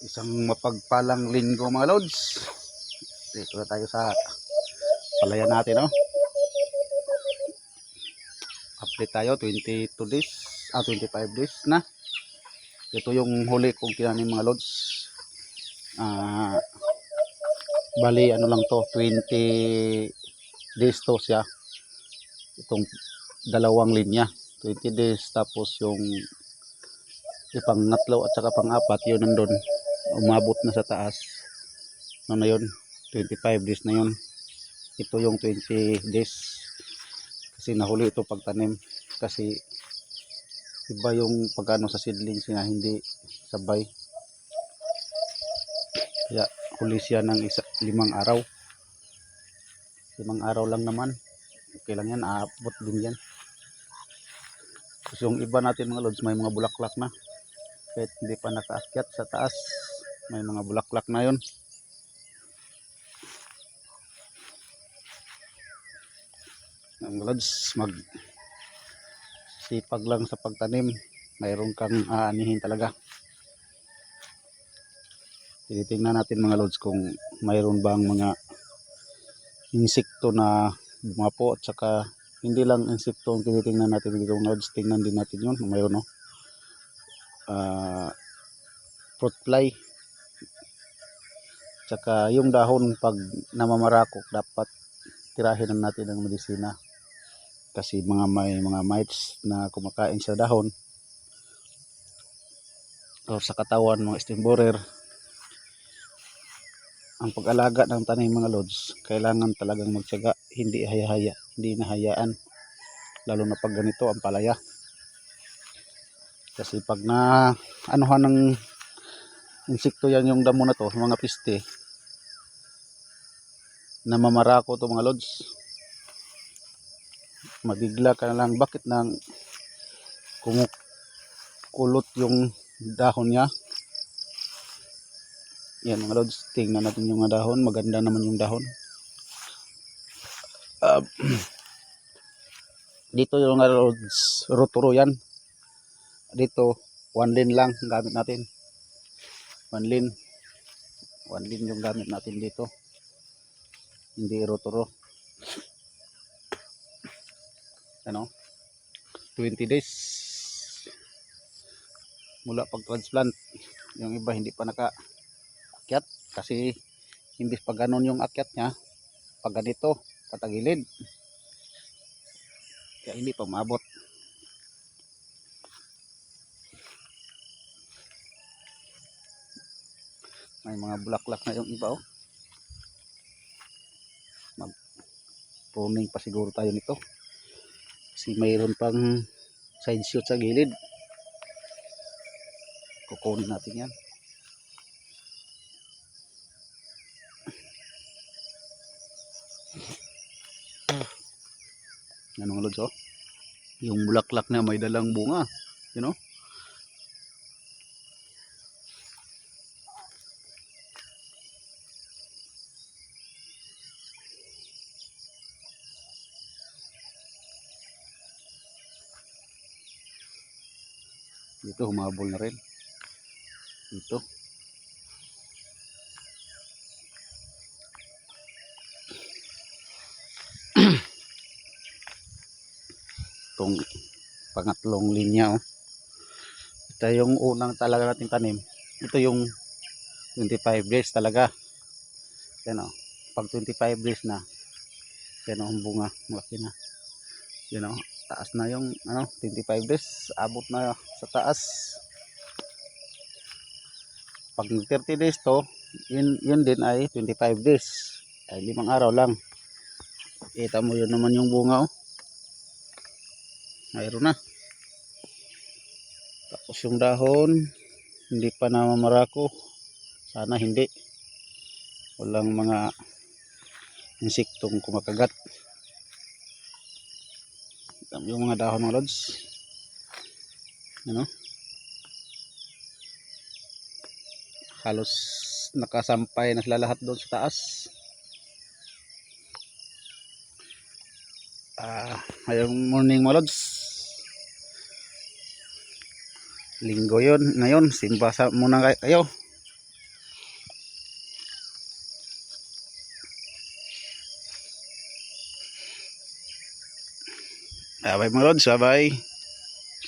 Isang mapagpalang linggo mga lods. Dito na tayo sa palayan natin, no? Update tayo, 22 days, ah, 25 days na. Ito yung huli kong kinanin mga lods. Ah, bali, ano lang to, 20 days to siya. Itong dalawang linya. 20 days, tapos yung natlo at saka pang-apat, yun nandun. Umabot na sa taas. Ano na yun? 25 days na yun. Ito yung 20 days. Kasi nahuli ito pagtanim. Kasi iba yung pagano sa seedlings na hindi sabay. Kaya huli siya ng isa, limang araw. Limang araw lang naman. Okay lang yan. Aabot din yan. Tapos yung iba natin mga lods may mga bulaklak na kahit hindi pa nakaakyat sa taas may mga bulaklak na yon ang lods mag sipag lang sa pagtanim. Mayroon kang aanihin talaga. Tinitingnan natin mga lods kung mayroon bang mga insekto na bumapo at saka hindi lang insekto ang tinitingnan natin dito mga lods tingnan din natin yun mayroon no? Ah fruit fly tsaka yung dahon pag namamarakok dapat tirahin na natin ng medisina. Kasi mga may mga mites na kumakain sa dahon o sa katawan mga stem borer ang pag-alaga ng tanim mga lods kailangan talagang magtyaga hindi haya-haya hindi nahayaan. Lalo na pag ganito ang palaya. Kasi pag na anuhan ng insekto yan yung damo na to, mga piste, na mamarako to mga lods. Mabigla ka na lang. Bakit nang kumukulot yung dahon niya? Yan mga lods, tingnan natin yung dahon. Maganda naman yung dahon. Ah, dito yung mga lods, rotoro yan dito one lane lang ang gamit natin one lane one lane yung gamit natin dito hindi rotoro ano? 20 days. Mula pag transplant yung iba hindi pa naka akyat kasi hindi pa ganon yung akyat nya pag ganito patagilid. Kaya hindi pa maabot may mga bulaklak na yung iba oh. Pruning pa siguro tayo nito. Kasi mayroon pang side shoot sa gilid. Kukunin natin yan. Yan mga lods oh. Yung bulaklak na may dalang bunga you know dito humabol na rin. Dito. Itong pangatlong linya oh. ito yung unang talaga nating tanim. Ito yung 25 days talaga. Yan oh. pag 25 days na yan oh, ang bunga. Malaki na. Yan oh taas na yung ano 25 days. Abot na sa taas. Pag 30 days to yun, yun din ay 25 days. Ay limang araw lang. Kita mo yun naman yung bunga oh. Mayroon na. Tapos yung dahon hindi pa namamarako. Sana hindi. Walang mga insektong kumakagat yung mga dahon mga lods ano? Halos nakasampay na sila lahat doon sa taas. Ah ngayong morning mga lods linggo yon ngayon simba sa muna kay- kayo bye mga lods, bye.